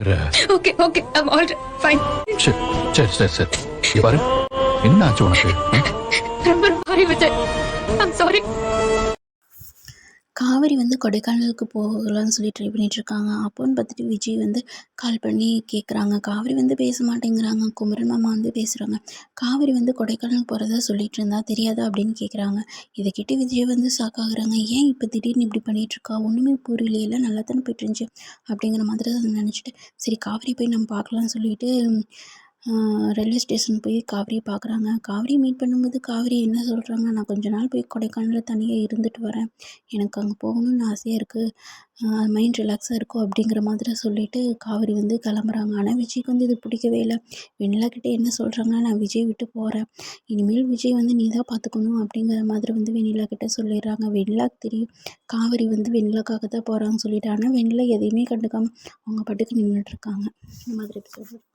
Okay okay I'm all fine சரி சரி சரி சரி. இங்க பாரு. என்ன ஆச்சு உனக்கு? ம்? ரொம்ப சாரி ஐம் சாரி காவேரி வந்து கொடைக்கானலுக்கு போகலான்னு சொல்லி ட்ரை பண்ணிகிட்ருக்காங்க அப்போன்னு பார்த்துட்டு விஜய் வந்து கால் பண்ணி கேட்குறாங்க காவேரி வந்து பேச மாட்டேங்கிறாங்க. குமரன் மாமா வந்து பேசுகிறாங்க காவேரி வந்து கொடைக்கானல் போகிறதா சொல்லிட்டு இருந்தா தெரியாதா அப்படின்னு கேட்குறாங்க இதை கேட்டு விஜய் வந்து சாக்காகிறாங்க ஏன் இப்போ திடீர்னு இப்படி பண்ணிகிட்ருக்கா ஒன்றுமே புரியலையில. நல்லா தானே போயிட்டு இருந்துச்சு அப்படிங்கிற மாதிரி அதை நினச்சிட்டு சரி காவேரி போய் நம்ம பார்க்கலாம்னு சொல்லிட்டு ரயில்வே ஸ்டேஷன் போய் காவிரியை பார்க்குறாங்க காவிரி மீட் பண்ணும்போது காவிரி என்ன சொல்கிறாங்க நான் கொஞ்ச நாள் போய் கொடைக்கானலில் தனியாக இருந்துட்டு வரேன். எனக்கு அங்கே போகணும்னு ஆசையாக இருக்குது மைண்ட் ரிலாக்ஸாக இருக்கும் அப்படிங்கிற மாதிரி சொல்லிட்டு காவிரி வந்து கிளம்புறாங்க. ஆனால் விஜய்க்கு வந்து இது பிடிக்கவே இல்லை. வெண்ணிலா என்ன சொல்கிறாங்கன்னா நான் விஜய் விட்டு போகிறேன் இனிமேல் விஜய் வந்து நீ தான் பார்த்துக்கணும் அப்படிங்கிற மாதிரி வந்து வெண்ணிலா கிட்டே சொல்லிடுறாங்க. வெண்ணிலாக்கு தெரியும் காவிரி வந்து வெண்ணிலாக்காக தான் போகிறாங்கன்னு சொல்லிட்டு ஆனால் வெண்ணிலா எதையுமே கண்டுக்காமல் அவங்க பாட்டுக்கு நின்றுட்டு இருக்காங்க. இந்த மாதிரி episode.